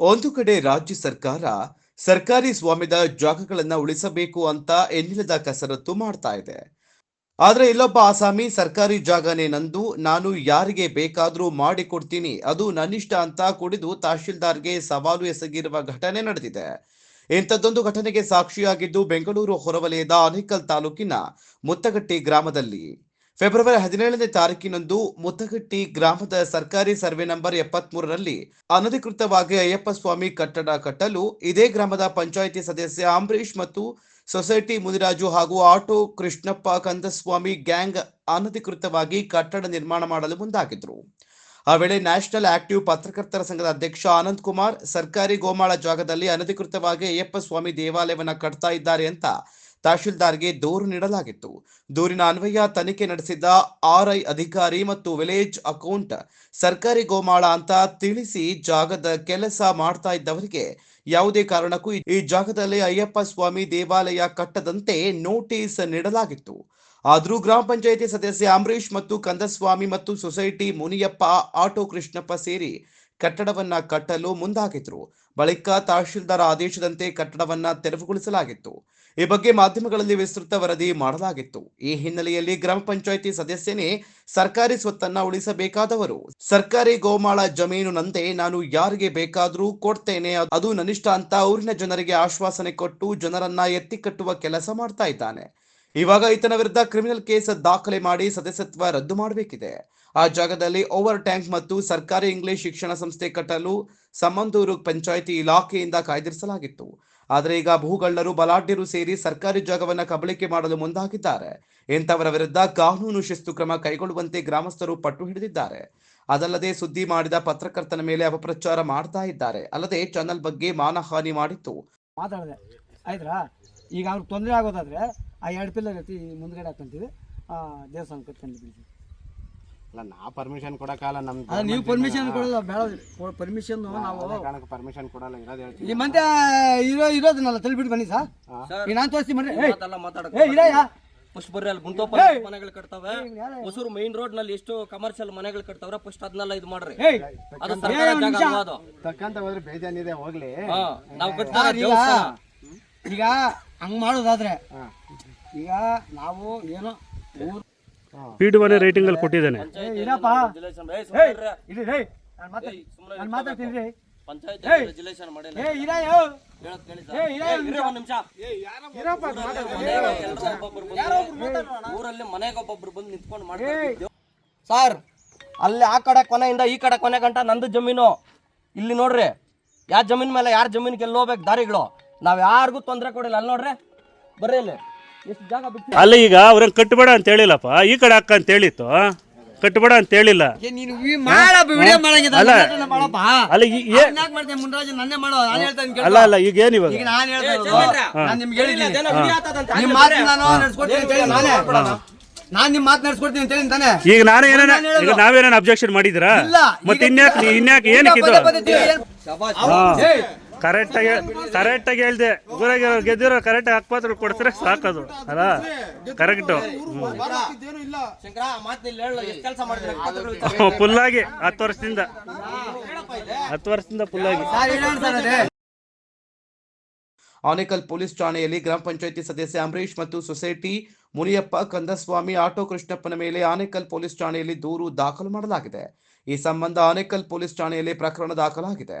ಒಂದು ಕಡೆ ರಾಜ್ಯ ಸರ್ಕಾರ ಸರ್ಕಾರಿ ಸ್ವಾಮ್ಯದ ಜಾಗಗಳನ್ನ ಉಳಿಸಬೇಕು ಅಂತ ಎನ್ನಿಲ್ಲದ ಕಸರತ್ತು ಮಾಡ್ತಾ ಇದೆ. ಆದ್ರೆ ಇಲ್ಲೊಬ್ಬ ಆಸಾಮಿ ಸರ್ಕಾರಿ ಜಾಗನೇ ನಂದು, ನಾನು ಯಾರಿಗೆ ಬೇಕಾದ್ರೂ ಮಾಡಿಕೊಡ್ತೀನಿ, ಅದು ನನ್ನಿಷ್ಟ ಅಂತ ಕುಡಿದು ತಹಶೀಲ್ದಾರ್ಗೆ ಸವಾಲು ಎಸಗಿರುವ ಘಟನೆ ನಡೆದಿದೆ. ಇಂಥದ್ದೊಂದು ಘಟನೆಗೆ ಸಾಕ್ಷಿಯಾಗಿದ್ದು ಬೆಂಗಳೂರು ಹೊರವಲಯದ ಆನೇಕಲ್ ತಾಲೂಕಿನ ಮುತ್ತಗಟ್ಟಿ ಗ್ರಾಮದಲ್ಲಿ. ಫೆಬ್ರವರಿ ಹದಿನೇಳನೇ ತಾರೀಕಿನಂದು ಮುತ್ತಗಟ್ಟಿ ಗ್ರಾಮದ ಸರ್ಕಾರಿ ಸರ್ವೆ ನಂಬರ್ ಎಪ್ಪತ್ಮೂರರಲ್ಲಿ ಅನಧಿಕೃತವಾಗಿ ಅಯ್ಯಪ್ಪ ಸ್ವಾಮಿ ಕಟ್ಟಡ ಕಟ್ಟಲು ಇದೇ ಗ್ರಾಮದ ಪಂಚಾಯಿತಿ ಸದಸ್ಯ ಅಂಬರೀಶ್ ಮತ್ತು ಸೊಸೈಟಿ ಮುನಿರಾಜು ಹಾಗೂ ಆಟೋ ಕೃಷ್ಣಪ್ಪ ಕಂದಸ್ವಾಮಿ ಗ್ಯಾಂಗ್ ಅನಧಿಕೃತವಾಗಿ ಕಟ್ಟಡ ನಿರ್ಮಾಣ ಮಾಡಲು ಮುಂದಾಗಿದ್ರು ಆ ವೇಳೆ ನ್ಯಾಷನಲ್ ಆಕ್ಟಿವ್ ಪತ್ರಕರ್ತರ ಸಂಘದ ಅಧ್ಯಕ್ಷ ಆನಂದ್ ಕುಮಾರ್, ಸರ್ಕಾರಿ ಗೋಮಾಳ ಜಾಗದಲ್ಲಿ ಅನಧಿಕೃತವಾಗಿ ಅಯ್ಯಪ್ಪ ಸ್ವಾಮಿ ದೇವಾಲಯವನ್ನು ಕಟ್ತಾ ಇದ್ದಾರೆ ಅಂತ ತಹಶೀಲ್ದಾರ್ಗೆ ದೂರು ನೀಡಲಾಗಿತ್ತು. ದೂರಿನ ಅನ್ವಯ ತನಿಖೆ ನಡೆಸಿದ್ದ ಆರ್ಐ ಅಧಿಕಾರಿ ಮತ್ತು ವಿಲೇಜ್ ಅಕೌಂಟ್ ಸರ್ಕಾರಿ ಗೋಮಾಳ ಅಂತ ತಿಳಿಸಿ ಜಾಗದ ಕೆಲಸ ಮಾಡ್ತಾ ಇದ್ದವರಿಗೆ ಯಾವುದೇ ಕಾರಣಕ್ಕೂ ಈ ಜಾಗದಲ್ಲಿ ಅಯ್ಯಪ್ಪ ಸ್ವಾಮಿ ದೇವಾಲಯ ಕಟ್ಟದಂತೆ ನೋಟಿಸ್ ನೀಡಲಾಗಿತ್ತು. ಆದರೂ ಗ್ರಾಮ ಪಂಚಾಯಿತಿ ಸದಸ್ಯ ಅಂಬರೀಶ್ ಮತ್ತು ಕಂದಸ್ವಾಮಿ ಮತ್ತು ಸೊಸೈಟಿ ಮುನಿಯಪ್ಪ, ಆಟೋ ಕೃಷ್ಣಪ್ಪ ಸೇರಿ ಕಟ್ಟಡವನ್ನ ಕಟ್ಟಲು ಮುಂದಾಗಿದ್ರು. ಬಳಿಕ ತಹಶೀಲ್ದಾರ್ ಆದೇಶದಂತೆ ಕಟ್ಟಡವನ್ನ ತೆರವುಗೊಳಿಸಲಾಗಿತ್ತು. ಈ ಬಗ್ಗೆ ಮಾಧ್ಯಮಗಳಲ್ಲಿ ವಿಸ್ತೃತ ವರದಿ ಮಾಡಲಾಗಿತ್ತು. ಈ ಹಿನ್ನೆಲೆಯಲ್ಲಿ ಗ್ರಾಮ ಪಂಚಾಯಿತಿ ಸದಸ್ಯನೇ ಸರ್ಕಾರಿ ಸ್ವತ್ತನ್ನ ಉಳಿಸಬೇಕಾದವರು. ಸರ್ಕಾರಿ ಗೋಮಾಳ ಜಮೀನು ನಂದೆ ನಾನು ಯಾರಿಗೆ ಬೇಕಾದರೂ ಕೊಡ್ತೇನೆ, ಅದು ನನಿಷ್ಠ ಅಂತ ಊರಿನ ಜನರಿಗೆ ಆಶ್ವಾಸನೆ ಕೊಟ್ಟು ಜನರನ್ನ ಎತ್ತಿ ಕಟ್ಟುವ ಕೆಲಸ ಮಾಡ್ತಾ ಇದ್ದಾನೆ. ಇವಾಗ ಈತನ ವಿರುದ್ಧ ಕ್ರಿಮಿನಲ್ ಕೇಸ್ ದಾಖಲೆ ಮಾಡಿ ಸದಸ್ಯತ್ವ ರದ್ದು ಮಾಡಬೇಕಿದೆ. ಆ ಜಾಗದಲ್ಲಿ ಓವರ್ ಟ್ಯಾಂಕ್ ಮತ್ತು ಸರ್ಕಾರಿ ಇಂಗ್ಲಿಷ್ ಶಿಕ್ಷಣ ಸಂಸ್ಥೆ ಕಟ್ಟಲು ಸಂಬಂಧೂರು ಪಂಚಾಯಿತಿ ಇಲಾಖೆಯಿಂದ ಕಾಯ್ದಿರಿಸಲಾಗಿತ್ತು. ಆದರೆ ಈಗ ಭೂಗಳ್ಳರು ಬಲಾಢ್ಯರು ಸೇರಿ ಸರ್ಕಾರಿ ಜಾಗವನ್ನು ಕಬಳಿಕೆ ಮಾಡಲು ಮುಂದಾಗಿದ್ದಾರೆ. ಇಂಥವರ ವಿರುದ್ಧ ಕಾನೂನು ಶಿಸ್ತು ಕ್ರಮ ಕೈಗೊಳ್ಳುವಂತೆ ಗ್ರಾಮಸ್ಥರು ಪಟ್ಟು ಹಿಡಿದಿದ್ದಾರೆ. ಅದಲ್ಲದೆ ಸುದ್ದಿ ಮಾಡಿದ ಪತ್ರಕರ್ತನ ಮೇಲೆ ಅಪಪ್ರಚಾರ ಮಾಡ್ತಾ ಇದ್ದಾರೆ. ಅಲ್ಲದೆ ಚಾನಲ್ ಬಗ್ಗೆ ಮಾನಹಾನಿ ಮಾಡಿತ್ತು. ಮಾತಾಡಿದೆ. ಆಯ್ತಾ ಈಗ ಅವ್ರಿಗೆ ತೊಂದರೆ ಆಗೋದಾದ್ರೆ ಆ ಎರಡು ಪಿಲ್ಲರ್ ಐತಿ ಮುಂದ್ಗಡೆ ಹಾಕೊಂತೀವಿ ಆ, ದೇವಸ್ಥಾನ ಕಟ್ಕೊಂಡಿದ್ದೀವಿ ಅಲ್ಲ ನಾ ಪರ್ಮಿಷನ್ ಕೊಡಕ್ಕಾಗಲ್ಲ ನಮ್ ಅಲ್ಲ ನೀವು ಪರ್ಮಿಷನ್ ಕೊಡಲ್ಲ ಬೇಡ. ಪರ್ಮಿಷನ್ ನಾವು ಕಾರಣಕ್ಕೆ ಪರ್ಮಿಷನ್ ಕೊಡಲ್ಲ ಇರೋದು ಹೇಳ್ತೀವಿ. ಈ ಮಂತೆ ಇರೋ ಇರೋದನ್ನಲ್ಲ ತಳ್ಳಿಬಿಟ್ಟು ಬನ್ನಿ ಸರ್ ಈಗ ನಾನು ತೋರಿಸ್ತೀನಿ ಬನ್ನಿ ಏಯ್, ಮಾತೆಲ್ಲ ಮಾತಾಡಕ್ ಏಯ್ ಇರಯ್ಯ ಫಸ್ಟ್ ಬರ್ರಿ ಅಲ್ಲಿ ಗುಂಟೋಪ ಮನೆಗಳು ಕಟ್ತಾವೆ. ಹೊಸೂರು ಮೈನ್ ರೋಡ್ನಲ್ಲಿ ಎಷ್ಟು ಕಮರ್ಷಿಯಲ್ ಮನೆಗಳು ಕಟ್ತಾವ್ರೆ ಫಸ್ಟ್ ಅದನ್ನೆಲ್ಲ ಇದು ಮಾಡ್ರಿ. ಅದು ಸರ್ಕಾರ ಜಾಗ ಅಲ್ವಾ ಅದು. ತಕ್ಕಂತ ಹೋದ್ರೆ ಬೇಜಾನಿದೆ ಹೋಗ್ಲಿ. ಹಾ ನಾವು ಕಟ್ತಾರೆ ಈಗ ಹಂಗ್ ಮಾಡೋದಾದ್ರೆ ಈಗ ನಾವು ಏನು ಊರ್ ಪಿ ಡಿ ಒನ್ ರೇಟಿಂಗ್ ಅಲ್ಲಿ ಕೊಟ್ಟಿದ್ದಾನೆ. ಇಲ್ಲಪ್ಪ. ರೇ ನಾನು ನಾನು ಮಾತಾಡ್ತೀನಿ ರೀ ಪಂಚಾಯತ್ ರೆಗ್ಯುಲೇಷನ್ ಮಾಡಿ ಏ ಊರಲ್ಲಿ ಮನೆಗೆ ಒಬ್ಬೊಬ್ರು ಬಂದು ನಿಂತ್ಕೊಂಡು ಸರ್ ಅಲ್ಲಿ ಆ ಕಡೆ ಕೊನೆಯಿಂದ ಈ ಕಡೆ ಕೊನೆ ಗಂಟ ನಂದು ಜಮೀನು. ಇಲ್ಲಿ ನೋಡ್ರಿ ಯಾವ ಜಮೀನ್ ಮೇಲೆ ಯಾರ ಜಮೀನಿಗೆ ಗೆಲ್ಲೋಗ್ಬೇಕು ಹೋಗ್ಬೇಕು ದಾರಿಗಳು? ನಾವ್ ಯಾರಿಗೂ ತೊಂದರೆ ಕೊಡಿಲ್ಲ. ಅಲ್ಲಿ ನೋಡ್ರಿ ಬರ್ರಿ ಇಲ್ಲಿ. ಅಲ್ಲ ಈಗ ಅವ್ರಂಗ್ ಕಟ್ಟಬೇಡ ಅಂತ ಹೇಳಿಲ್ಲಪ್ಪ. ಈ ಕಡೆ ಅಕ್ಕ ಅಂತ ಹೇಳಿತ್ತು. ಕಟ್ಟಬೇಡ ಅಂತ ಹೇಳಿಲ್ಲ. ಅಲ್ಲ. ಅಲ್ಲ ಈ- ಏ-. ಅಲ್ಲ ಅಲ್ಲ ಈಗ ಏನು ಇವಾಗ? ಈಗ ನಾನು ನಿಮ್ಮ ಮಾತು ನಾನು ನಡ್ಸ್ಕೊಡ್ತೀನಿ ಅಂತ ಹೇಳಿ ನಾನೇ. ನಾನು ನಿಮ್ಮ ಮಾತು ನಡ್ಸ್ಕೊಡ್ತೀನಿ ಅಂತ ಹೇಳಿ ತಾನೆ ಈಗ ನಾನು ಏನೇನ. ಈಗ ನಾವೇನೇನು ಅಬ್ಜೆಕ್ಷನ್ ಮಾಡಿದ್ರಾ ಇಲ್ಲ ಮತ್ತೆ ಈಗ ಇನ್ಯಾಕ್ ನೀ- ಇನ್ಯಾಕ್ ಏನಕ್ಕೆ ಇದು? ಪದೇ ಪದೇ ತಿರ್ಗಿ ಏನ್- ಏಯ್, ಕರೆಕ್ಟ್ ಆಗಿ ಕರೆಕ್ಟ್ ಆಗಿ ಹೇಳ್ದೆ. ಊರಾಗ ಗೆದ್ದಿರೋ ಕರೆಕ್ಟ್ ಹಾಕ್ಪಾತ್ರ ಕೊಡ್ತಾರೆ ಸಾಕದು. ಅಲ್ಲ? ಕರೆಕ್ಟ್. ಫುಲ್ಲಾಗಿ ಹತ್ತು ವರ್ಷದಿಂದ. ಹತ್ತು ವರ್ಷದಿಂದ ಫುಲ್ಲಾಗಿ. ಆನೇಕಲ್ ಪೊಲೀಸ್ ಠಾಣೆಯಲ್ಲಿ ಗ್ರಾಮ ಪಂಚಾಯಿತಿ ಸದಸ್ಯ ಅಂಬರೀಶ್ ಮತ್ತು ಸೊಸೈಟಿ ಮುನಿಯಪ್ಪ ಕಂದಸ್ವಾಮಿ ಆಟೋ ಕೃಷ್ಣಪ್ಪನ ಮೇಲೆ ಆನೇಕಲ್ ಪೊಲೀಸ್ ಠಾಣೆಯಲ್ಲಿ ದೂರು ದಾಖಲು ಮಾಡಲಾಗಿದೆ. ಈ ಸಂಬಂಧ ಆನೇಕಲ್ ಪೊಲೀಸ್ ಠಾಣೆಯಲ್ಲಿ ಪ್ರಕರಣ ದಾಖಲಾಗಿದೆ.